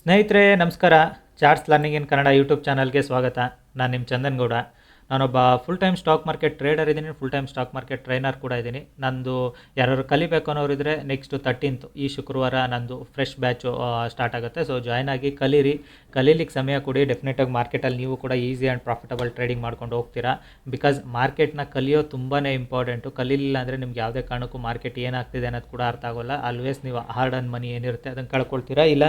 ಸ್ನೇಹಿತರೆ, ನಮಸ್ಕಾರ. Charts learning in Kannada YouTube ಚಾನಲ್ಗೆ ಸ್ವಾಗತ. ನಾನು ನಿಮ್ಮ ಚಂದನ್ ಗೌಡ ನಾನೊಬ್ಬ full time stock market trader ಇದ್ದೀನಿ full time stock market trainer ಕೂಡ ಇದ್ದೀನಿ. ನಂದು ಯಾರು ಕಲಿಬೇಕು ಅನ್ನೋರು ಇದ್ದರೆ ನೆಕ್ಸ್ಟ್ ತರ್ಟೀನ್ತ್ ಈ ಶುಕ್ರವಾರ ನಂದು ಫ್ರೆಶ್ ಬ್ಯಾಚು ಸ್ಟಾರ್ಟ್ ಆಗುತ್ತೆ. ಸೊ ಜಾಯ್ನ್ ಆಗಿ ಕಲೀರಿ. ಕಲೀಲಿಕ್ಕೆ ಸಮಯ ಕೊಡಿ. ಡೆಫಿನೆಟಾಗಿ ಮಾರ್ಕೆಟಲ್ಲಿ ನೀವು ಕೂಡ ಈಸಿ ಆ್ಯಂಡ್ ಪ್ರಾಫಿಟಬಲ್ ಟ್ರೇಡಿಂಗ್ ಮಾಡ್ಕೊಂಡು ಹೋಗ್ತೀರಾ. ಬಿಕಾಸ್ ಮಾರ್ಕೆಟ್ನ ಕಲಿಯೋ ತುಂಬಾ ಇಂಪಾರ್ಟೆಂಟು ಕಲೀಲಿಲ್ಲ ಅಂದರೆ ನಿಮ್ಗೆ ಯಾವುದೇ ಕಾರಣಕ್ಕೂ ಮಾರ್ಕೆಟ್ ಏನಾಗ್ತಿದೆ ಅನ್ನೋದು ಕೂಡ ಅರ್ಥ ಆಗೋಲ್ಲ. ಆಲ್ವೇಸ್ ನೀವು ಹಾರ್ಡ್ ಅನ್ ಮನಿ ಏನಿರುತ್ತೆ ಅದನ್ನು ಕಳ್ಕೊಳ್ತೀರಾ? ಇಲ್ಲ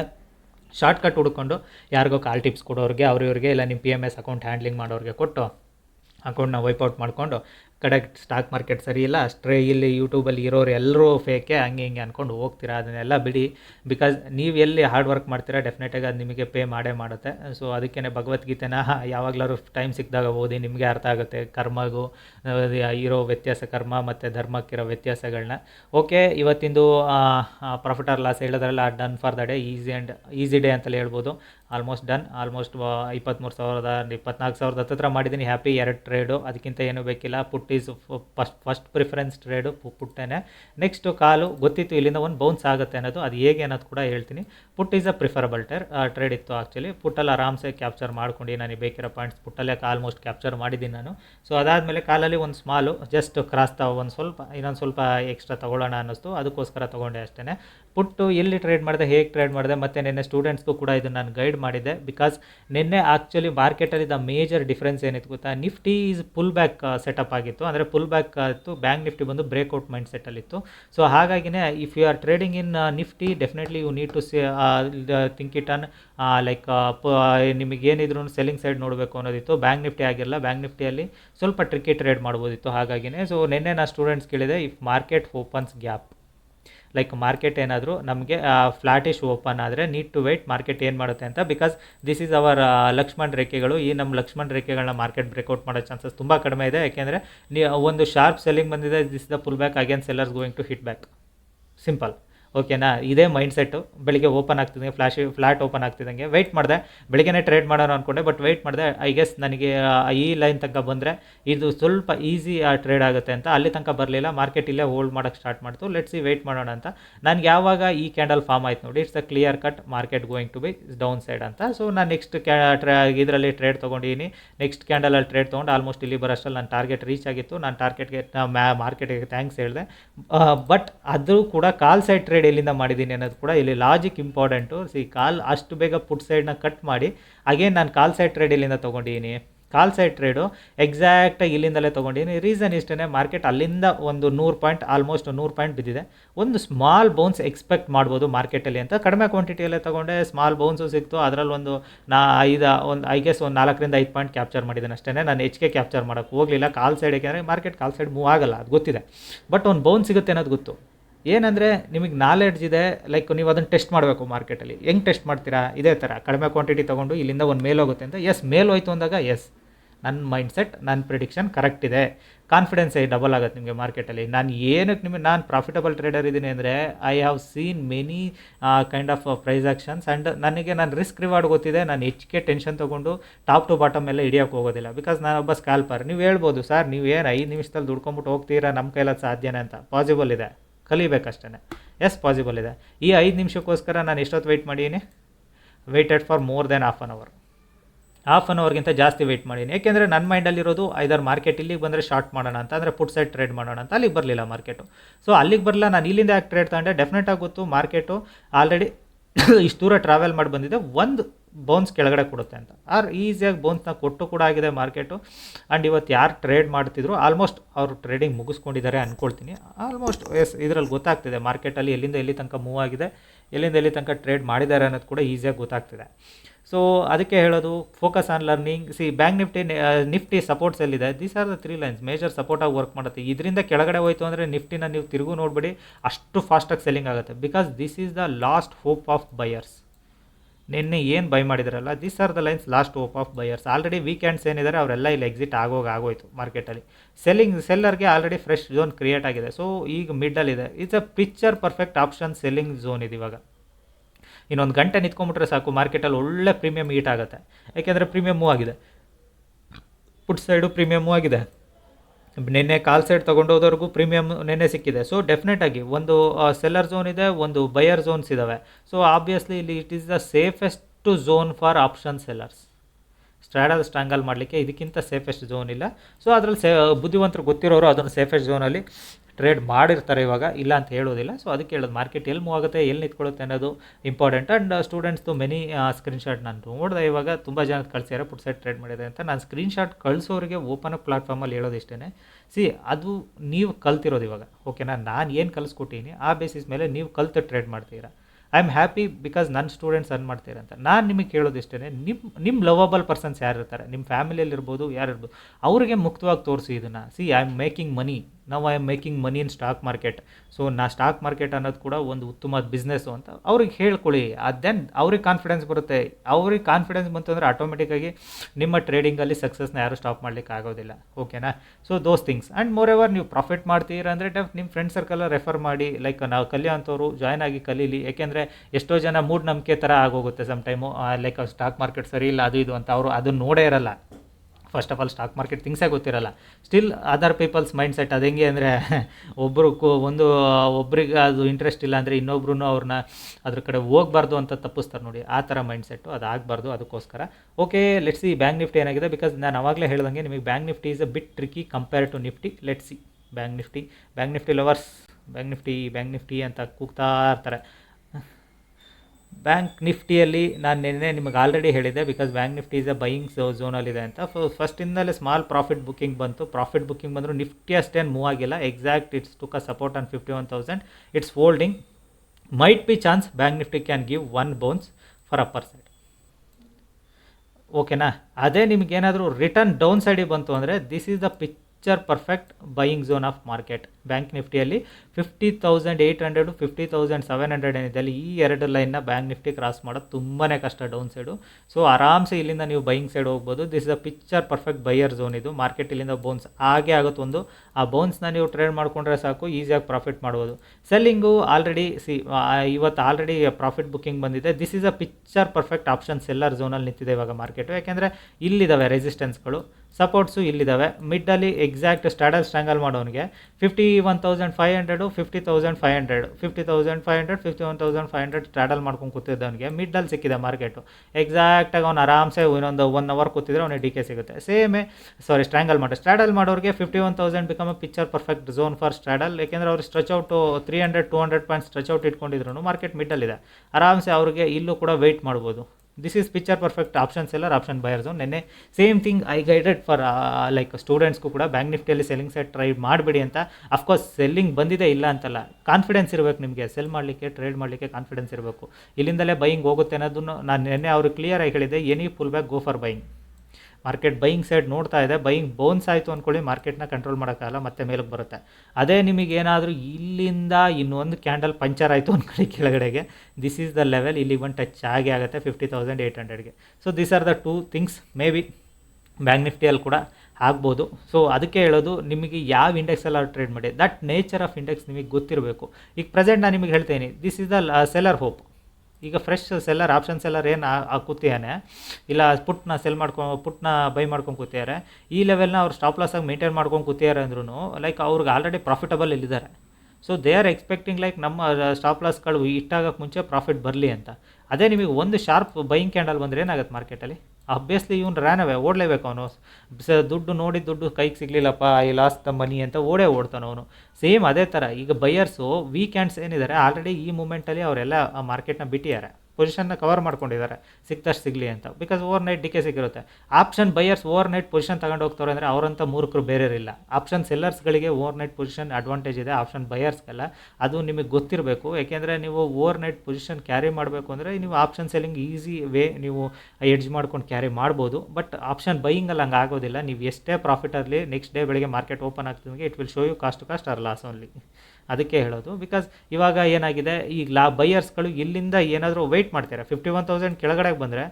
ಶಾರ್ಟ್ಕಟ್ ಹುಡ್ಕೊಂಡು ಯಾರಿಗೋ ಕಾಲ್ ಟಿಪ್ಸ್ ಕೊಡೋರಿಗೆ ಅವ್ರಿವ್ರಿಗೆ ಇಲ್ಲ ನಿಮ್ಮ P M S account handling ಮಾಡೋರಿಗೆ ಕೊಟ್ಟು ಅಕೌಂಟ್ನ ವೈಪೌಟ್ ಮಾಡಿಕೊಂಡು ಕಡೆ ಸ್ಟಾಕ್ ಮಾರ್ಕೆಟ್ ಸರಿ ಇಲ್ಲ ಅಷ್ಟೇ ಇಲ್ಲಿ ಯೂಟ್ಯೂಬಲ್ಲಿ ಇರೋರು ಎಲ್ಲರೂ ಫೇಕೆ ಹಂಗೆ ಹಿಂಗೆ ಅಂದ್ಕೊಂಡು ಹೋಗ್ತೀರಾ? ಅದನ್ನೆಲ್ಲ ಬಿಡಿ. ಬಿಕಾಸ್ ನೀವು ಎಲ್ಲಿ ಹಾರ್ಡ್ ವರ್ಕ್ ಮಾಡ್ತೀರಾ ಡೆಫಿನೆಟಾಗಿ ಅದು ನಿಮಗೆ ಪೇ ಮಾಡೇ ಮಾಡುತ್ತೆ. ಸೊ ಅದಕ್ಕೇ ಭಗವದ್ಗೀತೆನ ಯಾವಾಗಲಾದ್ರು ಟೈಮ್ ಸಿಕ್ಕಿದಾಗ ಓದಿ ನಿಮಗೆ ಅರ್ಥ ಆಗುತ್ತೆ. ಕರ್ಮಗೂ ಇರೋ ವ್ಯತ್ಯಾಸ ಕರ್ಮ ಮತ್ತು ಧರ್ಮಕ್ಕಿರೋ ವ್ಯತ್ಯಾಸಗಳನ್ನ ಓಕೆ ಇವತ್ತಿಂದು profit or loss ಹೇಳೋದ್ರಲ್ಲ done for the day easy and easy day ಅಂತಲೇ ಹೇಳ್ಬೋದು. ಆಲ್ಮೋಸ್ಟ್ ಡನ್, ಆಲ್ಮೋಸ್ಟ್ ಇಪ್ಪತ್ತ್ಮೂರು ಸಾವಿರದ, ಇಪ್ಪತ್ನಾಲ್ಕು ಸಾವಿರದ ಹತ್ತತ್ರ ಮಾಡಿದ್ದೀನಿ, ಹ್ಯಾಪಿ ಎರಡು ಟ್ರೇಡು, ಅದಕ್ಕಿಂತ ಏನೂ ಬೇಕಿಲ್ಲ. Put is first first preference trade ಪುಟ್ಟೇನೆ. Next call, ಗೊತ್ತಿತ್ತು ಇಲ್ಲಿಂದ ಒಂದು ಬೌನ್ಸ್ ಆಗುತ್ತೆ ಅನ್ನೋದು, ಅದು ಹೇಗೆ ಅನ್ನೋದು ಕೂಡ ಹೇಳ್ತೀನಿ. Put is a preferable tear trade ಇತ್ತು ಆ್ಯಕ್ಚುಲಿ ಪುಟ್ಟಲ್ಲಿ ಆರಾಮ್ಸೆ ಕ್ಯಾಪ್ಚರ್ ಮಾಡ್ಕೊಂಡು ನನಗೆ ಬೇಕಿರೋ ಪಾಯಿಂಟ್ಸ್ ಪುಟ್ಟಲ್ಲೇ ಆಲ್ಮೋಸ್ಟ್ ಕ್ಯಾಪ್ಚರ್ ಮಾಡಿದ್ದೀನಿ ನಾನು. ಸೊ, ಅದಾದಮೇಲೆ ಕಾಲಲ್ಲಿ ಒಂದು ಸ್ಮಾಲು, ಜಸ್ಟ್ ಕ್ರಾಸ್ ತ, ಒಂದು ಸ್ವಲ್ಪ, ಇನ್ನೊಂದು ಸ್ವಲ್ಪ ಎಕ್ಸ್ಟ್ರಾ ತೊಗೊಳ್ಳೋಣ ಅನ್ನಿಸ್ತು. ಅದಕ್ಕೋಸ್ಕರ ತೊಗೊಂಡೆ ಅಷ್ಟೇ ಪುಟ್ಟು ಎಲ್ಲಿ ಟ್ರೇಡ್ ಮಾಡಿದೆ, ಹೇಗೆ ಟ್ರೇಡ್ ಮಾಡಿದೆ, ಮತ್ತು ನಿನ್ನೆ ಸ್ಟೂಡೆಂಟ್ಸ್ಗೂ ಕೂಡ ಇದನ್ನು ನಾನು ಗೈಡ್ ಮಾಡಿದ್ದೆ ಬಿಕಾಸ್ ನಿನ್ನೆ ಆ್ಯಕ್ಚುಲಿ ಮಾರ್ಕೆಟಲ್ಲಿ ದ ಮೇಜರ್ ಡಿಫ್ರೆನ್ಸ್ ಏನಿತ್ತು ಗೊತ್ತಾ? Nifty is pull back setup ಆಗಿತ್ತು. ಅಂದರೆ ಪುಲ್ ಬ್ಯಾಕ್ ಇತ್ತು. ಬ್ಯಾಂಕ್ ನಿಫ್ಟಿ ಬಂದು ಬ್ರೇಕ್ಔಟ್ ಮೈಂಡ್ ಸೆಟ್ಟಲ್ಲಿತ್ತು ಸೊ ಹಾಗಾಗಿನೇ if you are trading in Nifty definitely you need to see think it on like ನಿಮಗೆ ಏನಿದ್ರು ಸೆಲ್ಲಿಂಗ್ ಸೈಡ್ ನೋಡಬೇಕು ಅನ್ನೋದಿತ್ತು. ಬ್ಯಾಂಕ್ ನಿಫ್ಟಿ ಆಗಿರಲ್ಲ ಬ್ಯಾಂಕ್ ನಿಫ್ಟಿಯಲ್ಲಿ ಸ್ವಲ್ಪ ಟ್ರಿಕಿ ಟ್ರೇಡ್ ಮಾಡ್ಬೋದಿತ್ತು. ಹಾಗಾಗಿನೇ. ಸೊ ನಿನ್ನೆ ನಾ ಸ್ಟೂಡೆಂಟ್ಸ್ ಕೇಳಿದೆ if market opens gap like market ಏನಾದರೂ ನಮಗೆ ಫ್ಲಾಟಿಶ್ ಓಪನ್ ಆದರೆ ನೀಡ್ ಟು ವೆಯ್ಟ್ ಮಾರ್ಕೆಟ್ ಏನು ಮಾಡುತ್ತೆ ಅಂತ. Because this is our Lakshman ರೇಖೆಗಳು. ಈ ನಮ್ಮ ಲಕ್ಷ್ಮಣ್ ರೇಖೆಗಳನ್ನ ಮಾರ್ಕೆಟ್ ಬ್ರೇಕ್ಔಟ್ ಮಾಡೋ ಚಾನ್ಸಸ್ ತುಂಬ ಕಡಿಮೆ ಇದೆ. ಯಾಕೆಂದರೆ ಒಂದು ಶಾರ್ಪ್ ಸೆಲ್ಲಿಂಗ್ ಬಂದಿದೆ this the pull back again sellers going to hit back simple ಓಕೆನಾ? ಇದೇ ಮೈಂಡ್ ಸೆಟ್ಟು ಬೆಳಿಗ್ಗೆ ಓಪನ್ ಆಗ್ತಿದ್ದಂಗೆ ಫ್ಲಾಶ್ ಫ್ಲಾಟ್ ಓಪನ್ ಆಗ್ತಿದ್ದಂಗೆ. ವೆಯ್ಟ್ ಮಾಡಿದೆ. ಬೆಳಿಗ್ಗೆನೇ ಟ್ರೇಡ್ ಮಾಡೋಣ ಅಂದ್ಕೊಂಡೆ ಬಟ್ ವೆಯ್ಟ್ ಮಾಡಿದೆ. ಐ ಗೆಸ್ ನನಗೆ ಈ ಲೈನ್ ತನಕ ಬಂದರೆ ಇದು ಸ್ವಲ್ಪ ಈಸಿ ಟ್ರೇಡ್ ಆಗುತ್ತೆ ಅಂತ. ಅಲ್ಲಿ ತನಕ ಬರಲಿಲ್ಲ. ಮಾರ್ಕೆಟ್ ಇಲ್ಲೇ ಹೋಲ್ಡ್ ಮಾಡೋಕ್ಕೆ ಸ್ಟಾರ್ಟ್ ಮಾಡ್ತು. ಲೆಟ್ಸಿ ವೆಯ್ಟ್ ಮಾಡೋಣ ಅಂತ. ನನಗೆ ಯಾವಾಗ ಈ ಕ್ಯಾಂಡಲ್ ಫಾರ್ಮ್ ಆಯ್ತು ನೋಡಿ it's a clear cut market going to be down side ಅಂತ. ಸೊ ನಾನು ನೆಕ್ಸ್ಟ್ ಕ್ಯಾ ಇದರಲ್ಲಿ ಟ್ರೇಡ್ ತೊಗೊಂಡಿದ್ದೀನಿ ನೆಕ್ಸ್ಟ್ ಕ್ಯಾಂಡಲಲ್ಲಿ ಟ್ರೇಡ್ ತೊಗೊಂಡು ಆಲ್ಮೋಸ್ಟ್ ಇಲ್ಲಿ ಬರೋಷ್ಟಲ್ಲಿ ನನ್ನ ಟಾರ್ಗೆಟ್ ರೀಚ್ ಆಗಿತ್ತು. ನಾನು ಟಾರ್ಗೆಟ್ಗೆ ಮಾರ್ಕೆಟಿಗೆ ಥ್ಯಾಂಕ್ಸ್ ಹೇಳಿದೆ. ಬಟ್ ಅದು ಕೂಡ ಕಾಲ್ ಸೈಡ್ ಟ್ರೇಡ್ ಎಲ್ಲಿಂದ ಮಾಡಿದ್ದೀನಿ ಅನ್ನೋದು ಕೂಡ ಇಲ್ಲಿ ಲಾಜಿಕ್ ಇಂಪಾರ್ಟೆಂಟು ಸಿ, ಕಾಲ್ ಅಷ್ಟು ಬೇಗ ಪುಟ್ ಸೈಡ್ನ ಕಟ್ ಮಾಡಿ ಅಗೇನ್ ನಾನು ಕಾಲ್ ಸೈಡ್ ಟ್ರೇಡ್ ಎಲ್ಲಿಂದ ತೊಗೊಂಡಿದ್ದೀನಿ? ಕಾಲ್ ಸೈಡ್ ಟ್ರೇಡು ಎಕ್ಸಾಕ್ಟಾಗಿ ಇಲ್ಲಿಂದಲೇ ತೊಗೊಂಡಿದ್ದೀನಿ. ರೀಸನ್ ಇಷ್ಟೇ ಮಾರ್ಕೆಟ್ ಅಲ್ಲಿಂದ ಒಂದು ನೂರು ಪಾಯಿಂಟ್ ಆಲ್ಮೋಸ್ಟ್ ನೂರು ಪಾಯಿಂಟ್ ಬಿದ್ದಿದೆ. ಒಂದು ಸ್ಮಾಲ್ ಬೌನ್ಸ್ ಎಕ್ಸ್ಪೆಕ್ಟ್ ಮಾಡ್ಬೋದು ಮಾರ್ಕೆಟಲ್ಲಿ ಅಂತ. ಕಡಿಮೆ ಕ್ವಾಂಟಿಟಿಯಲ್ಲೇ ತೊಗೊಂಡೆ ಸ್ಮಾಲ್ ಬೌನ್ಸು ಸಿಕ್ತು. ಅದರಲ್ಲಿ ಒಂದು ನಾ ಐದು, ಒಂದು ಐ ಗೆಸ್ ಒಂದು ನಾಲ್ಕರಿಂದ ಐದು ಪಾಯಿಂಟ್ ಕ್ಯಾಪ್ಚರ್ ಮಾಡಿದ್ದೀನಿ ಅಷ್ಟೇ ನಾನು ಹೆಚ್ಚಿಗೆ ಕ್ಯಾಪ್ಚರ್ ಮಾಡೋಕ್ಕೆ ಹೋಗಲಿಲ್ಲ. ಕಾಲ್ ಸೈಡ್ ಏಕೆಂದರೆ ಮಾರ್ಕೆಟ್ ಕಾಲ್ ಸೈಡ್ ಮೂವ್ ಆಗಲ್ಲ, ಅದು ಗೊತ್ತಿದೆ. ಬಟ್ ಒಂದು ಬೌನ್ಸ್ ಸಿಗುತ್ತೆ ಅನ್ನೋದು ಗೊತ್ತು. ಏನಂದರೆ ನಿಮಗೆ ನಾಲೆಡ್ಜ್ ಇದೆ ಲೈಕ್ ನೀವು ಅದನ್ನು ಟೆಸ್ಟ್ ಮಾಡಬೇಕು ಮಾರ್ಕೆಟಲ್ಲಿ ಹೆಂಗೆ ಟೆಸ್ಟ್ ಮಾಡ್ತೀರಾ? ಇದೇ ಥರ ಕಡಿಮೆ ಕ್ವಾಂಟಿಟಿ ತೊಗೊಂಡು ಇಲ್ಲಿಂದ ಒಂದು ಮೇಲ್ ಹೋಗುತ್ತೆ ಅಂತ. ಎಸ್ ಮೇಲ್ ಹೋಯ್ತು ಅಂದಾಗ ಎಸ್ ನನ್ನ ಮೈಂಡ್ ಸೆಟ್ ನನ್ನ ಪ್ರಿಡಿಕ್ಷನ್ ಕರೆಕ್ಟ್ ಇದೆ ಕಾನ್ಫಿಡೆನ್ಸ್ ಡಬಲ್ ಆಗುತ್ತೆ ನಿಮಗೆ ಮಾರ್ಕೆಟಲ್ಲಿ ನಾನು ಏನಕ್ಕೆ ನಿಮಗೆ, ನಾನು ಪ್ರಾಫಿಟಬಲ್ ಟ್ರೇಡರ್ ಇದ್ದೀನಿ ಅಂದರೆ I have seen many kind of price actions and ನನಗೆ ನಾನು ರಿಸ್ಕ್ ರಿವಾರ್ಡ್ ಗೊತ್ತಿದೆ. ನಾನು ಹೆಚ್ಚಿಗೆ ಟೆನ್ಷನ್ ತೊಗೊಂಡು ಟಾಪ್ ಟು ಬಾಟಮ್ ಎಲ್ಲ ಹಿಡಿಯೋಕ್ಕೆ ಹೋಗೋದಿಲ್ಲ. ಬಿಕಾಸ್ ಒಬ್ಬ ಸ್ಕ್ಯಾಲ್ಪರ್ ನೀವು ಹೇಳ್ಬೋದು, ಸರ್, ನೀವು ಏನು ಐದು ನಿಮಿಷದಲ್ಲಿ ದುಡ್ಕೊಂಬಿಟ್ಟು ಹೋಗ್ತೀರಾ? ನಮ್ಮ ಕೈಲಾದ ಸಾಧ್ಯನೇ ಅಂತ. ಪಾಸಿಬಲ್ ಇದೆ. ಕಲಿಬೇಕಷ್ಟೇ ಎಸ್ ಪಾಸಿಬಲ್ ಇದೆ. ಈ ಐದು ನಿಮಿಷಕ್ಕೋಸ್ಕರ ನಾನು ಎಷ್ಟೊತ್ತು ವೆಯ್ಟ್ ಮಾಡೀನಿ? Waited for more than half an hour half an ಅವರ್ಗಿಂತ ಜಾಸ್ತಿ ವೆಯ್ಟ್ ಮಾಡೀನಿ. ಏಕೆಂದರೆ ನನ್ನ ಮೈಂಡಲ್ಲಿರೋದು ಐದಾರು ಮಾರ್ಕೆಟ್ ಇಲ್ಲಿಗೆ ಬಂದರೆ ಶಾರ್ಟ್ ಮಾಡೋಣ ಅಂತ, ಅಂದರೆ ಪುಟ್ ಸೈಡ್ ಟ್ರೇಡ್ ಮಾಡೋಣ ಅಂತ, ಅಲ್ಲಿಗೆ ಬರಲಿಲ್ಲ ಮಾರ್ಕೆಟು ಸೊ ಅಲ್ಲಿಗೆ ಬರಲ್ಲ ನಾನು ಇಲ್ಲಿಂದ ಯಾಕೆ ಟ್ರೇಡ್ ತಗೊಂಡೆ? ಡೆಫಿನೆಟಾಗಿ ಗೊತ್ತು ಮಾರ್ಕೆಟು ಆಲ್ರೆಡಿ ಇಷ್ಟು ದೂರ ಟ್ರಾವೆಲ್ ಮಾಡಿ ಬಂದಿದೆ. ಒಂದು ಬೌನ್ಸ್ ಕೆಳಗಡೆ ಕೊಡುತ್ತೆ ಅಂತ. ಆರ್ ಈಸಿಯಾಗಿ ಬೋನ್ಸ್ನ ಕೊಟ್ಟು ಕೂಡ ಆಗಿದೆ ಮಾರ್ಕೆಟು ಆ್ಯಂಡ್ ಇವತ್ತು ಯಾರು ಟ್ರೇಡ್ ಮಾಡ್ತಿದ್ರು ಆಲ್ಮೋಸ್ಟ್ ಅವರು ಟ್ರೇಡಿಂಗ್ ಮುಗಿಸ್ಕೊಂಡಿದ್ದಾರೆ ಅಂದ್ಕೊಳ್ತೀನಿ ಆಲ್ಮೋಸ್ಟ್ ಎಸ್ ಇದರಲ್ಲಿ ಗೊತ್ತಾಗ್ತಿದೆ ಮಾರ್ಕೆಟಲ್ಲಿ ಎಲ್ಲಿಂದ ಎಲ್ಲಿ ತನಕ ಮೂವ್ ಆಗಿದೆ, ಎಲ್ಲಿಂದ ಎಲ್ಲಿ ತನಕ ಟ್ರೇಡ್ ಮಾಡಿದ್ದಾರೆ ಅನ್ನೋದು ಕೂಡ ಈಸಿಯಾಗಿ ಗೊತ್ತಾಗ್ತಿದೆ. ಸೊ ಅದಕ್ಕೆ ಹೇಳೋದು focus on learning see bank Nifty Nifty supports ಎಲ್ಲಿದೆ? These are the three lines major ಸಪೋರ್ಟಾಗಿ work ಮಾಡುತ್ತೆ. ಇದರಿಂದ ಕೆಳಗಡೆ ಹೋಯಿತು ಅಂದರೆ ನಿಫ್ಟಿನ ನೀವು ತಿರುಗು ನೋಡ್ಬೇಡಿ, ಅಷ್ಟು ಫಾಸ್ಟಾಗಿ ಸೆಲ್ಲಿಂಗ್ ಆಗುತ್ತೆ. Because this is the last hope of buyers ನಿನ್ನೆ ಏನು ಬೈ ಮಾಡಿದಾರಲ್ಲ? This are the lines last hope of buyers already weekends ಏನಿದ್ದಾರೆ ಅವರೆಲ್ಲ ಇಲ್ಲಿ ಎಕ್ಸಿಟ್ ಆಗೋಗಿ ಆಗೋಯ್ತು ಮಾರ್ಕೆಟಲ್ಲಿ ಸೆಲ್ಲಿಂಗ್ ಸೆಲ್ಲರ್ಗೆ ಆಲ್ರೆಡಿ ಫ್ರೆಶ್ ಝೋನ್ ಕ್ರಿಯೇಟ್ ಆಗಿದೆ. ಸೊ ಈಗ ಮಿಡ್ಡಲ್ಲಿದೆ it's a picture perfect option selling zone ಇದೆ ಇವಾಗ. ಇನ್ನೊಂದು ಗಂಟೆ ನಿಂತ್ಕೊಂಬಿಟ್ರೆ ಸಾಕು ಮಾರ್ಕೆಟಲ್ಲಿ ಒಳ್ಳೆ ಪ್ರೀಮಿಯಮ್ ಹೀಟ್ ಆಗುತ್ತೆ. ಯಾಕೆಂದರೆ ಪ್ರೀಮಿಯಮ್ ಮೂವ್ ಆಗಿದೆ. ಪುಟ್ ಸೈಡು ಪ್ರೀಮಿಯಮ್ ಆಗಿದೆ. ನಿನ್ನೆ ಕಾಲ್ ಸೈಡ್ ತೊಗೊಂಡೋದವ್ರಿಗೂ ಪ್ರೀಮಿಯಮ್ ನೆನ್ನೆ ಸಿಕ್ಕಿದೆ. ಸೊ ಡೆಫಿನೆಟಾಗಿ ಒಂದು ಸೆಲ್ಲರ್ ಝೋನ್ ಇದೆ, ಒಂದು ಬಯರ್ ಝೋನ್ಸ್ ಇದ್ದಾವೆ ಸೊ ಆಬ್ವಿಯಸ್ಲಿ ಇಲ್ಲಿ it is the safest zone for option sellers straddle strangle ಮಾಡಲಿಕ್ಕೆ ಇದಕ್ಕಿಂತ ಸೇಫೆಸ್ಟ್ ಝೋನ್ ಇಲ್ಲ. ಸೊ ಅದರಲ್ಲಿ ಸೇ, ಬುದ್ಧಿವಂತರು ಗೊತ್ತಿರೋರು ಅದನ್ನು ಸೇಫೆಸ್ಟ್ ಝೋನಲ್ಲಿ ಟ್ರೇಡ್ ಮಾಡಿರ್ತಾರೆ ಇವಾಗ, ಇಲ್ಲ ಅಂತ ಹೇಳೋದಿಲ್ಲ. ಸೊ ಅದಕ್ಕೆ ಹೇಳೋದು ಮಾರ್ಕೆಟ್ ಎಲ್ಲಿ ಮೂವ್ ಆಗುತ್ತೆ, ಎಲ್ಲಿ ನಿಂತ್ಕೊಳ್ಳುತ್ತೆ ಅನ್ನೋದು ಇಂಪಾರ್ಟೆಂಟ್ ಆ್ಯಂಡ್ ಸ್ಟೂಡೆಂಟ್ಸ್ದು ಮೆನಿ ಸ್ಕ್ರೀನ್ಶಾಟ್ ನಾನು ನೋಡಿದೆ ಇವಾಗ ತುಂಬ ಜನ ಕಳಿಸ್ಯಾರ ಪುಟ್ ಸೈಡ್ ಟ್ರೇಡ್ ಮಾಡಿದೆ ಅಂತ. ನಾನು ಸ್ಕ್ರೀನ್ಶಾಟ್ ಕಳಿಸೋರಿಗೆ ಓಪನ್ ಅಪ್ ಪ್ಲಾಟ್ಫಾರ್ಮಲ್ಲಿ ಹೇಳೋದು ಇಷ್ಟೇ ಸಿ ಅದು ನೀವು ಕಲ್ತಿರೋದು ಇವಾಗ ಓಕೆನಾ ನಾನು ಏನು ಕಲಿಸ್ಕೊಟ್ಟೀನಿ, ಆ ಬೇಸಿಸ್ ಮೇಲೆ ನೀವು ಕಲ್ತು ಟ್ರೇಡ್ ಮಾಡ್ತೀರಾ. ಐ ಆಮ್ ಹ್ಯಾಪಿ ಬಿಕಾಸ್ ನನ್ನ ಸ್ಟೂಡೆಂಟ್ಸ್ ಅರ್ನ್ ಮಾಡ್ತೀರ ಅಂತ. ನಾನು ನಿಮಗೆ ಕೇಳೋದು ಇಷ್ಟೇ ನಿಮ್ಮ ನಿಮ್ಮ ಲವಬಲ್ ಪರ್ಸನ್ಸ್ ಯಾರು ಇರ್ತಾರೆ? ನಿಮ್ಮ ಫ್ಯಾಮಿಲಿಯಲ್ಲಿರ್ಬೋದು ಯಾರು ಇರ್ಬೋದು? ಅವ್ರಿಗೆ ಮುಕ್ತವಾಗಿ ತೋರಿಸಿ ಇದನ್ನು. See I am making money ನಾವು I am making money in stock market so ನಾ ಸ್ಟಾಕ್ ಮಾರ್ಕೆಟ್ ಅನ್ನೋದು ಕೂಡ ಒಂದು ಉತ್ತಮವಾದ ಬಿಸ್ನೆಸ್ಸು ಅಂತ ಅವ್ರಿಗೆ ಹೇಳ್ಕೊಳ್ಳಿ. ದೆನ್ ಅವ್ರಿಗೆ ಕಾನ್ಫಿಡೆನ್ಸ್ ಬರುತ್ತೆ. ಅವ್ರಿಗೆ ಕಾನ್ಫಿಡೆನ್ಸ್ ಬಂತು ಅಂದರೆ ಆಟೋಮೆಟಿಕ್ಕಾಗಿ ನಿಮ್ಮ ಟ್ರೇಡಿಂಗಲ್ಲಿ ಸಕ್ಸಸ್ನ ಯಾರು ಸ್ಟಾಪ್ ಮಾಡಲಿಕ್ಕೆ ಆಗೋದಿಲ್ಲ. ಓಕೆನಾ so those things and moreover ನೀವು ಪ್ರಾಫಿಟ್ ಮಾಡ್ತೀರಾ ಅಂದರೆ ನಿಮ್ಮ ಫ್ರೆಂಡ್ ಸರ್ಕಲ್ ರೆಫರ್ ಮಾಡಿ ಲೈಕ್ ನಾವು ಕಲಿಯೋ ಅಂಥವ್ರು ಜಾಯ್ನ್ ಆಗಿ ಕಲೀಲಿ. ಯಾಕೆಂದರೆ ಎಷ್ಟೋ ಜನ ಮೂಢನಂಬಿಕೆ ಥರ ಆಗೋಗುತ್ತೆ some time like stock market ಸರಿ ಇಲ್ಲ, ಅದು ಇದು ಅಂತ ಅವರು ಅದನ್ನು ನೋಡೇ ಇರಲ್ಲ. First of all stock market ಥಿಂಗ್ಸೇ ಗೊತ್ತಿರಲ್ಲ. Still other peoples mind set ಅದು ಹೆಂಗೆ ಅಂದರೆ ಒಬ್ಬರು ಕು ಒಂದು, ಒಬ್ರಿಗೆ ಅದು ಇಂಟ್ರೆಸ್ಟ್ ಇಲ್ಲ ಅಂದರೆ ಇನ್ನೊಬ್ರು ಅವ್ರನ್ನ ಅದ್ರ ಕಡೆ ಹೋಗ್ಬಾರ್ದು ಅಂತ ತಪ್ಪಿಸ್ತಾರೆ ನೋಡಿ. ಆ ಥರ ಮೈಂಡ್ ಸೆಟ್ಟು ಅದು ಆಗಬಾರ್ದು ಅದಕ್ಕೋಸ್ಕರ. ಓಕೆ ಲೆಟ್ಸ್ ಬ್ಯಾಂಕ್ ನಿಫ್ಟಿ ಏನಾಗಿದೆ? ಬಿಕಾಸ್ ನಾನು ಅವಾಗಲೇ ಹೇಳ್ದಂಗೆ ನಿಮಗೆ bank Nifty is a bit tricky compare to Nifty let's bank Nifty bank Nifty lovers bank Nifty bank Nifty ಅಂತ ಕೂಗ್ತಾ ಇರ್ತಾರೆ. ಬ್ಯಾಂಕ್ ನಿಫ್ಟಿಯಲ್ಲಿ ನಾನು ನಿನ್ನೆ ನಿಮಗೆ ಆಲ್ರೆಡಿ ಹೇಳಿದೆ because bank Nifty is a buying ಝೋನಲ್ಲಿದೆ ಅಂತ. ಫಸ್ಟಿಂದಲೇ ಸ್ಮಾಲ್ ಪ್ರಾಫಿಟ್ ಬುಕ್ಕಿಂಗ್ ಬಂತು. ಪ್ರಾಫಿಟ್ ಬುಕ್ಕಿಂಗ್ ಬಂದರೂ ನಿಫ್ಟಿ ಅಷ್ಟೇನು ಮೂವ್ ಆಗಿಲ್ಲ. Exact it's took a support on fifty one thousand it's holding might be chance bank Nifty can give one bounce for upper side ಓಕೆನಾ ಅದೇ ನಿಮಗೇನಾದರೂ return down ಸೈಡಿಗೆ ಬಂತು ಅಂದರೆ this is the picture perfect buying zone of market bank ನಿಫ್ಟಿಯಲ್ಲಿ fifty thousand eight hundred fifty thousand seven hundred ಏನಿದೆ. ಅಲ್ಲಿ ಈ ಎರಡು ಲೈನ್ನ ಬ್ಯಾಂಕ್ ನಿಫ್ಟಿ ಕ್ರಾಸ್ ಮಾಡೋದು ತುಂಬಾ ಕಷ್ಟ ಡೌನ್ ಸೈಡು ಸೊ ಆರಾಮ್ಸೆ ಇಲ್ಲಿಂದ ನೀವು ಬೈಯಿಂಗ್ ಸೈಡ್ ಹೋಗ್ಬೋದು. This is a picture perfect buyer zone ಇದು. ಮಾರ್ಕೆಟ್ ಇಲ್ಲಿಂದ ಬೌನ್ಸ್ ಹಾಗೆ ಆಗುತ್ತೆ ಒಂದು. ಆ ಬೋನ್ಸ್ನ ನೀವು ಟ್ರೇಡ್ ಮಾಡ್ಕೊಂಡ್ರೆ ಸಾಕು ಈಸಿಯಾಗಿ ಪ್ರಾಫಿಟ್ ಮಾಡ್ಬೋದು. ಸೆಲ್ಲಿಂಗು ಆಲ್ರೆಡಿ ಸಿ ಇವತ್ತು ಆಲ್ರೆಡಿ ಪ್ರಾಫಿಟ್ ಬುಕ್ಕಿಂಗ್ ಬಂದಿದೆ. This is a picture perfect option seller ಝೋನಲ್ಲಿ ನಿಂತಿದೆ ಇವಾಗ ಮಾರ್ಕೆಟು ಯಾಕೆಂದರೆ ಇಲ್ಲಿದ್ದಾವೆ ರೆಸಿಸ್ಟೆನ್ಸ್ಗಳು ಸಪೋರ್ಟ್ಸು ಇಲ್ಲಿದ್ದಾವೆ. ಮಿಡ್ಡಲ್ಲಿ exact straddle strangle ಮಾಡೋನಿಗೆ fifty one thousand five hundred fifty thousand five hundred fifty thousand five hundred fifty one thousand five hundred straddle ಮಾಡ್ಕೊಂಡು ಕೂತಿದ್ದವನಿಗೆ ಮಿಡ್ಡಲ್ಲಿ ಸಿಕ್ಕಿದೆ ಮಾರ್ಕೆಟು ಎಕ್ಸಾಕ್ಟಾಗಿ ಅವ್ನು ಆರಾಮ್ಸೆ ಇನ್ನೊಂದು ಒನ್ ಅವರ್ ಕೂತಿದ್ರೆ ಅವನಿಗೆ ಡಿ ಕೆ ಸಿಗುತ್ತೆ. ಸೇಮೇ ಸಾರಿ ಸ್ಟ್ರಾಂಗಲ್ ಮಾಡಿ. ಸ್ಟ್ರಾಡಲ್ ಮಾಡೋರಿಗೆ fifty one thousand become a picture perfect zone for straddle ಏಕೆಂದ್ರೆ ಅವ್ರು stretch out three hundred to hundred point stretch out ಇಟ್ಕೊಂಡಿದ್ರು. ಮಾರ್ಕೆಟ್ ಮಿಡ್ಡಲ್ಲಿದೆ ಆರಾಮ್ಸೆ ಅವ್ರಿಗೆ ಇಲ್ಲೂ ಕೂಡ ವೆಯ್ಟ್ ಮಾಡ್ಬೋದು. This is picture perfect option seller option buyer zone ನೆನ್ನೆ same thing I guided for like ಸ್ಟೂಡೆಂಟ್ಸ್ಗೂ ಕೂಡ ಬ್ಯಾಂಕ್ ನಿಫ್ಟಿಯಲ್ಲಿ ಸೆಲ್ಲಿಂಗ್ ಸೆಟ್ ಟ್ರೈ ಮಾಡಬೇಡಿ ಅಂತ. ಅಫ್ಕೋರ್ಸ್ ಸೆಲ್ಲಿಂಗ್ ಬಂದಿದೆ ಇಲ್ಲ ಅಂತಲ್ಲ. ಕಾನ್ಫಿಡೆನ್ಸ್ ಇರಬೇಕು ನಿಮಗೆ. ಸೆಲ್ ಮಾಡಲಿಕ್ಕೆ ಟ್ರೇಡ್ ಮಾಡಲಿಕ್ಕೆ ಕಾನ್ಫಿಡೆನ್ಸ್ ಇರಬೇಕು. ಇಲ್ಲಿಂದಲೇ ಬೈಯಿಂಗ್ ಹೋಗುತ್ತೆ ಅನ್ನೋದನ್ನು ನಾನು ನಿನ್ನೆ ಅವ್ರಿಗೆ ಕ್ಲಿಯರಾಗಿ ಹೇಳಿದೆ. Any pull back go for buying market buying side ನೋಡ್ತಾ ಇದೆ. ಬೈಯಿಂಗ್ ಬೌನ್ಸ್ ಆಯಿತು ಅಂದ್ಕೊಳ್ಳಿ ಮಾರ್ಕೆಟ್ನ ಕಂಟ್ರೋಲ್ ಮಾಡೋಕ್ಕಾಗಲ್ಲ, ಮತ್ತೆ ಮೇಲಕ್ಕೆ ಬರುತ್ತೆ. ಅದೇ ನಿಮಗೆ ಏನಾದರೂ ಇಲ್ಲಿಂದ ಇನ್ನೊಂದು ಕ್ಯಾಂಡಲ್ ಪಂಚರ್ ಆಯಿತು ಅಂದ್ಕೊಳ್ಳಿ ಕೆಳಗಡೆಗೆ. ದಿಸ್ ಈಸ್ ದ ಲೆವೆಲ್ ಇಲ್ಲಿ ಒಂದು ಟಚ್ ಆಗಿ ಆಗುತ್ತೆ fifty thousand eight ಹಂಡ್ರೆಡ್ಗೆ so this are the two things may be bank ನಿಫ್ಟಿಯಲ್ಲಿ ಕೂಡ ಆಗ್ಬೋದು. ಸೊ ಅದಕ್ಕೆ ಹೇಳೋದು, ನಿಮಗೆ ಯಾವ ಇಂಡೆಕ್ಸಲ್ಲಿ ಟ್ರೇಡ್ ಮಾಡಿ. ದಟ್ ನೇಚರ್ ಆಫ್ ಇಂಡೆಕ್ಸ್ ನಿಮಗೆ ಗೊತ್ತಿರಬೇಕು. ಈಗ ಪ್ರೆಸೆಂಟ್ ನಾನು ನಿಮಗೆ ಹೇಳ್ತೇನೆ. This is the seller hope ಈಗ ಫ್ರೆಶ್ ಸೆಲ್ಲರ್ ಆಪ್ಷನ್ ಸೆಲ್ಲರ್ ಏನು ಕೂತಿಯಾನೆ ಇಲ್ಲ ಪುಟ್ನ ಸೆಲ್ ಮಾಡ್ಕೊಂಡು ಪುಟ್ನ ಬೈ ಮಾಡ್ಕೊಂಡು ಕೂತಿದ್ದಾರೆ ಈ ಲೆವೆಲ್ನ ಅವ್ರು ಸ್ಟಾಪ್ ಲಾಸಾಗಿ ಮೇಂಟೈನ್ ಮಾಡ್ಕೊಂಡು ಕೂತಿದ್ದಾರೆ ಅಂದ್ರೂ ಲೈಕ್ ಅವ್ರಿಗೆ ಆಲ್ರೆಡಿ ಪ್ರಾಫಿಟಬಲ್ ಇಲ್ಲಿದ್ದಾರೆ so they are expecting like ನಮ್ಮ ಸ್ಟಾಪ್ ಲಾಸ್ಗಳು ಇಟ್ಟಾಗಕ್ಕೆ ಮುಂಚೆ ಪ್ರಾಫಿಟ್ ಬರಲಿ ಅಂತ. ಅದೇ ನಿಮಗೆ ಒಂದು ಶಾರ್ಪ್ ಬೈಯಿಂಗ್ ಕ್ಯಾಂಡಲ್ ಬಂದರೆ ಏನಾಗುತ್ತೆ ಮಾರ್ಕೆಟಲ್ಲಿ ಅಬ್ವಿಯಸ್ಲಿ ಇವ್ನು ರ್ಯಾನ್ ಅವೇ ಓಡಲೇಬೇಕು ಅವನು. ಸ, ದುಡ್ಡು ನೋಡಿ ದುಡ್ಡು ಕೈಗೆ ಸಿಗಲಿಲ್ಲಪ್ಪ ಐ ಲಾಸ್ ದ ಮನಿ ಅಂತ ಓಡೇ ಓಡ್ತಾನೆ ಅವನು. ಸೇಮ್ ಅದೇ ಥರ ಈಗ ಬೈಯರ್ಸು ವೀಕೆಂಡ್ಸ್ ಏನಿದ್ದಾರೆ ಆಲ್ರೆಡಿ ಈ ಮೂಮೆಂಟಲ್ಲಿ ಅವರೆಲ್ಲ ಮಾರ್ಕೆಟ್ನ ಬಿಟ್ಟಿದ್ದಾರೆ. ಪೊಸಿಷನ್ನ ಕವರ್ ಮಾಡ್ಕೊಂಡಿದ್ದಾರೆ. ಸಿಕ್ತಷ್ಟು ಸಿಗಲಿ ಅಂತ. ಬಿಕಾಸ್ ಓವರ್ ನೈಟ್ ಡಿಕೆ ಸಿಗಿರುತ್ತೆ option buyers overnight position ತಗೊಂಡು ಹೋಗ್ತಾರೆ ಅಂದರೆ ಅವರಂಥ ಮೂರ್ಖರು ಬೇರೆ ಇರಲಿಲ್ಲ ಆಪ್ಷನ್ ಸೆಲ್ಲರ್ಸ್ಗಳಿಗೆ ಓವರ್ ನೈಟ್ ಪೊಸಿಷನ್ ಅಡ್ವಾಂಟೇಜ್ ಇದೆ ಆಪ್ಷನ್ ಬೈಯರ್ಸ್ಗೆಲ್ಲ ಅದು ನಿಮಗೆ ಗೊತ್ತಿರಬೇಕು. ಯಾಕೆಂದರೆ ನೀವು ಓವರ್ ನೈಟ್ ಪೊಸಿಷನ್ ಕ್ಯಾರಿ ಮಾಡಬೇಕು ಅಂದರೆ ನೀವು ಆಪ್ಷನ್ ಸೆಲ್ಲಿಂಗ್ ಈಸಿ ವೇ ನೀವು ಎಡ್ಜ್ ಮಾಡ್ಕೊಂಡು ಕ್ಯಾರಿ ಮಾಡ್ಬೋದು. ಬಟ್ ಆಪ್ಷನ್ ಬೈಯಿಂಗಲ್ಲಿ ಹಂಗೆ ಆಗೋದಿಲ್ಲ. ನೀವು ಎಷ್ಟೇ ಪ್ರಾಫಿಟ್ ಆಗಲಿ ನೆಕ್ಸ್ಟ್ ಡೇ ಬೆಳಗ್ಗೆ market open ಆಗ್ತಿದಂಗೆ it will show you cost cost are loss only ಅದಕ್ಕೆ ಹೇಳೋದು. ಬಿಕಾಸ್ ಇವಾಗ ಏನಾಗಿದೆ, ಈಗ ಲಾ ಬೈಯರ್ಸ್ಗಳು ಇಲ್ಲಿಂದ ಏನಾದರೂ ವೆಯ್ಟ್ ಮಾಡ್ತಾರೆ. ಫಿಫ್ಟಿ ಒನ್ ತೌಸಂಡ್ ಕೆಳಗಡೆಗೆ ಬಂದರೆ,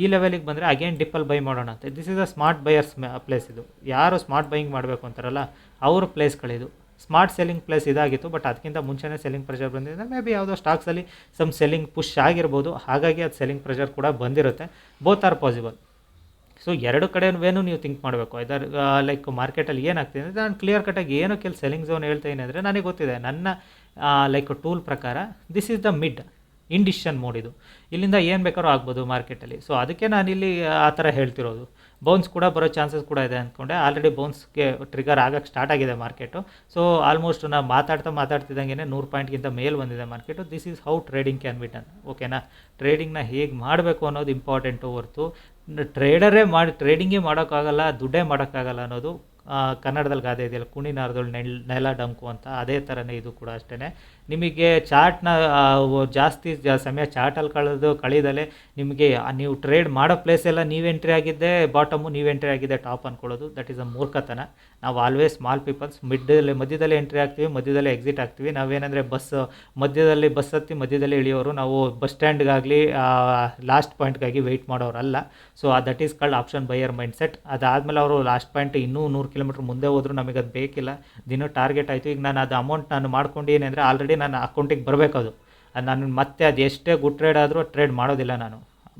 ಈ ಲೆವೆಲಿಗೆ ಬಂದರೆ ಅಗೇನ್ ಡಿಪ್ಪಲ್ಲಿ ಬೈ ಮಾಡೋಣ ಅಂತ. This is a smart buyers place ಇದು. ಯಾರು ಸ್ಮಾರ್ಟ್ ಬೈಯಿಂಗ್ ಮಾಡಬೇಕು ಅಂತಾರಲ್ಲ, ಅವ್ರ ಪ್ಲೇಸ್ಗಳಿದು ಸ್ಮಾರ್ಟ್ ಸೆಲ್ಲಿಂಗ್ ಪ್ಲೇಸ್ ಇದಾಗಿತ್ತು ಬಟ್ ಅದಕ್ಕಿಂತ ಮುಂಚೆನೇ ಸೆಲ್ಲಿಂಗ್ ಪ್ರೆಷರ್ ಬಂದಿದೆ. ಮೇ ಬಿ ಯಾವುದೋ ಸ್ಟಾಕ್ಸಲ್ಲಿ ಸಮ್ ಸೆಲ್ಲಿಂಗ್ ಪುಷ್ ಆಗಿರ್ಬೋದು. ಹಾಗಾಗಿ ಅದು ಸೆಲ್ಲಿಂಗ್ ಪ್ರೆಷರ್ ಕೂಡ ಬಂದಿರುತ್ತೆ. ಬೋತ್ ಆರ್ ಪಾಸಿಬಲ್ ಸೊ ಎರಡು ಕಡೆನೂ ನೀವು ಥಿಂಕ್ ಮಾಡಬೇಕು? ಇದರ್ ಲೈಕ್ ಮಾರ್ಕೆಟಲ್ಲಿ ಏನಾಗ್ತಿದೆ ಅಂದರೆ ನಾನು ಕ್ಲಿಯರ್ ಕಟ್ಟಾಗಿ ಏನೋ ಕೆಲ ಸೆಲ್ಲಿಂಗ್ ಝೋನ್ ಹೇಳ್ತಾ ಅಂದರೆ ನನಗೆ ಗೊತ್ತಿದೆ. ನನ್ನ ಲೈಕ್ ಟೂಲ್ ಪ್ರಕಾರ this is the mid indecision mode ಇದು. ಇಲ್ಲಿಂದ ಏನು ಬೇಕಾದ್ರೂ ಆಗ್ಬೋದು ಮಾರ್ಕೆಟಲ್ಲಿ ಸೊ ಅದಕ್ಕೆ ನಾನಿಲ್ಲಿ ಆ ಥರ ಹೇಳ್ತಿರೋದು. ಬೌನ್ಸ್ ಕೂಡ ಬರೋ ಚಾನ್ಸಸ್ ಕೂಡ ಇದೆ ಅಂದ್ಕೊಂಡೆ ಆಲ್ರೆಡಿ ಬೌನ್ಸ್ಗೆ ಟ್ರಿಗರ್ ಆಗಕ್ಕೆ ಸ್ಟಾರ್ಟ್ ಆಗಿದೆ ಮಾರ್ಕೆಟು ಸೊ ಆಲ್ಮೋಸ್ಟ್ ನಾವು ಮಾತಾಡ್ತಾ ಮಾತಾಡ್ತಿದ್ದಂಗೆ ನೂರು ಪಾಯಿಂಟ್ಗಿಂತ ಮೇಲೆ ಬಂದಿದೆ market this is how trading can be done ಓಕೆನಾ ಟ್ರೇಡಿಂಗ್ನ ಹೇಗೆ ಮಾಡಬೇಕು ಅನ್ನೋದು ಇಂಪಾರ್ಟೆಂಟು ಹೊರತು. ಟ್ರೇಡರೇ ಮಾಡಿ ಟ್ರೇಡಿಂಗೇ ಮಾಡೋಕ್ಕಾಗಲ್ಲ, ದುಡ್ಡೇ ಮಾಡೋಕ್ಕಾಗಲ್ಲ ಅನ್ನೋದು ಕನ್ನಡದಲ್ಲಿ ಗಾದೆ ಇದೆಯಲ್ಲ, ಕುಣಿನಾರ್ದೊಳು ನೆಲ್ ನೆಲ ಡಂಕು ಅಂತ, ಅದೇ ಥರನೇ ಇದು ಕೂಡ ಅಷ್ಟೇ ನಿಮಗೆ ಚಾರ್ಟ್ನ ಜಾಸ್ತಿ ಸಮಯ ಚಾರ್ಟಲ್ಲಿ ಕಳೆದು, ಕಳೀದಲೆ ನಿಮಗೆ ನೀವು ಟ್ರೇಡ್ ಮಾಡೋ ಪ್ಲೇಸ್ ಎಲ್ಲ ನೀವು ಎಂಟ್ರಿ ಆಗಿದ್ದೆ, ಬಾಟಮು ನೀವು ಎಂಟ್ರಿ ಆಗಿದ್ದೆ ಟಾಪ್ ಅಂದ್ಕೊಳ್ಳೋದು ದಟ್ ಈಸ್ ಅ ಮೂರ್ಖತನ. ನಾವು ಆಲ್ವೇಸ್ ಸ್ಮಾಲ್ ಪೀಪಲ್ಸ್, ಮಿಡ್ಡಲ್ಲಿ, ಮಧ್ಯದಲ್ಲಿ ಎಂಟ್ರಿ ಆಗ್ತೀವಿ, ಮಧ್ಯದಲ್ಲಿ ಎಕ್ಸಿಟ್ ಆಗ್ತೀವಿ. ನಾವೇನಂದರೆ ಬಸ್, ಮಧ್ಯದಲ್ಲಿ ಬಸ್ ಹತ್ತಿ, ಮಧ್ಯದಲ್ಲಿ ಇಳಿಯೋರು. ನಾವು ಬಸ್ ಸ್ಟ್ಯಾಂಡ್ಗಾಗಲಿ ಲಾಸ್ಟ್ ಪಾಯಿಂಟ್ಗಾಗಿ wait ಮಾಡೋರಲ್ಲ. So that is called option buyer mindset ಅದಾದಮೇಲೆ ಅವರು ಲಾಸ್ಟ್ ಪಾಯಿಂಟ್ ಇನ್ನೂ ನೂರು ಕಿಲೋಮೀಟ್ರ್ ಮುಂದೆ ಹೋದ್ರು ನಮಗೆ ಅದು ಬೇಕಿಲ್ಲ. ದಿನ ಟಾರ್ಗೆಟ್ ಆಯಿತು. ಈಗ ನಾನು ಅದು ಅಮೌಂಟ್ ನಾನು ಮಾಡ್ಕೊಂಡು ಅಂದರೆ ಆಲ್ರೆಡಿ ನನ್ನ ಅಕೌಂಟಿಗೆ ಬರಬೇಕದು ಅದು. ನಾನು ಮತ್ತೆ ಅದು ಎಷ್ಟೇ ಗುಡ್ ಟ್ರೇಡ್ ಆದರೂ ಟ್ರೇಡ್ ಮಾಡೋದಿಲ್ಲ ನಾನು.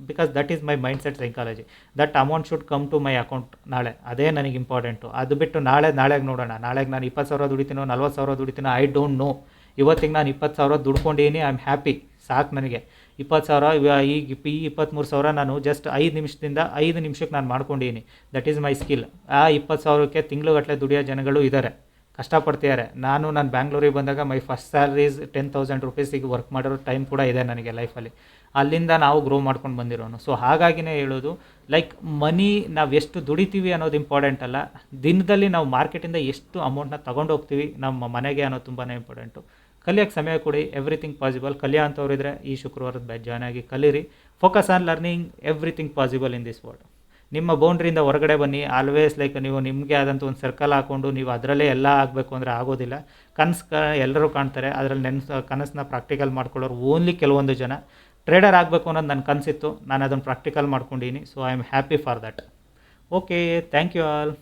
Because that is my mindset psychology that amount should come to my account ನಾಳೆ. ಅದೇ ನನಗೆ ಇಂಪಾರ್ಟೆಂಟು ಅದು ಬಿಟ್ಟು ನಾಳೆ, ನಾಳೆಗೆ ನೋಡೋಣ. ನಾಳೆಗೆ ನಾನು ಇಪ್ಪತ್ತು ಸಾವಿರ ದುಡಿತೀನೋ, ನಲ್ವತ್ತು ಸಾವಿರ ದುಡಿತೀನೋ ಐ ಡೋಂಟ್ ನೋ ಇವತ್ತಿಗೆ ನಾನು ಇಪ್ಪತ್ತು ಸಾವಿರ ದುಡ್ಕೊಂಡೀನಿ ಐ ಆಮ್ ಹ್ಯಾಪಿ ಸಾಕು ನನಗೆ. ಇಪ್ಪತ್ತು ಸಾವಿರ, ಇವ- ಈಗ ಈ ಇಪ್ಪತ್ತ್ಮೂರು ಸಾವಿರ ನಾನು ಜಸ್ಟ್ ಐದು ನಿಮಿಷದಿಂದ ಐದು ನಿಮಿಷಕ್ಕೆ ನಾನು ಮಾಡ್ಕೊಂಡಿದ್ದೀನಿ. ದಟ್ ಈಸ್ ಮೈ ಸ್ಕಿಲ್ ಆ ಇಪ್ಪತ್ತು ಸಾವಿರಕ್ಕೆ ತಿಂಗ್ಳುಗಟ್ಟಲೆ ದುಡಿಯೋ ಜನಗಳು ಇದ್ದಾರೆ ಕಷ್ಟಪಡ್ತಿದ್ದಾರೆ ನಾನು ನಾನು ಬ್ಯಾಂಗ್ಳೂರಿಗೆ ಬಂದಾಗ my first salaries ten thousand ರುಪೀಸಿಗೆ work ಮಾಡಿರೋ ಟೈಮ್ ಕೂಡ ಇದೆ ನನಗೆ ಲೈಫಲ್ಲಿ ಅಲ್ಲಿಂದ ನಾವು ಗ್ರೋ ಮಾಡ್ಕೊಂಡು ಬಂದಿರೋನು. ಸೊ ಹಾಗಾಗಿನೇ ಹೇಳೋದು ಲೈಕ್ ಮನಿ ನಾವು ಎಷ್ಟು ದುಡಿತೀವಿ ಅನ್ನೋದು ಇಂಪಾರ್ಟೆಂಟ್ ಅಲ್ಲ. ದಿನದಲ್ಲಿ ನಾವು ಮಾರ್ಕೆಟಿಂದ ಎಷ್ಟು ಅಮೌಂಟ್ನ ತೊಗೊಂಡು ಹೋಗ್ತೀವಿ ನಮ್ಮ ಮನೆಗೆ ಅನ್ನೋದು ತುಂಬಾ ಇಂಪಾರ್ಟೆಂಟು ಕಲಿಯೋಕ್ಕೆ ಸಮಯ ಕೊಡಿ ಎವ್ರಿಥಿಂಗ್ ಪಾಸಿಬಲ್ ಕಲಿಯೋ ಇದ್ದರೆ ಈ ಶುಕ್ರವಾರದ ಬ್ಯಾಚ್ ಜಾಯ್ನ್ ಆಗಿ ಕಲೀರಿ. Focus on learning everything possible in this world ನಿಮ್ಮ ಬೌಂಡ್ರಿಯಿಂದ ಹೊರಗಡೆ ಬನ್ನಿ. ಆಲ್ವೇಸ್ ಲೈಕ್ ನೀವು ನಿಮಗೆ ಆದಂಥ ಒಂದು ಸರ್ಕಲ್ ಹಾಕ್ಕೊಂಡು ನೀವು ಅದರಲ್ಲೇ ಎಲ್ಲ ಆಗಬೇಕು ಅಂದರೆ ಆಗೋದಿಲ್ಲ. ಕನಸು ಕ, ಎಲ್ಲರೂ ಕಾಣ್ತಾರೆ. ಅದರಲ್ಲಿ ನೆನ್ಸು ಕನಸನ್ನ ಪ್ರಾಕ್ಟಿಕಲ್ ಮಾಡ್ಕೊಳ್ಳೋರು ಓನ್ಲಿ ಕೆಲವೊಂದು ಜನ. ಟ್ರೇಡರ್ ಆಗಬೇಕು ಅನ್ನೋದು ನನ್ನ ಕನಸಿತ್ತು. ನಾನು ಅದನ್ನು practical ಮಾಡ್ಕೊಂಡಿನಿ so I am happy for that okay thank you all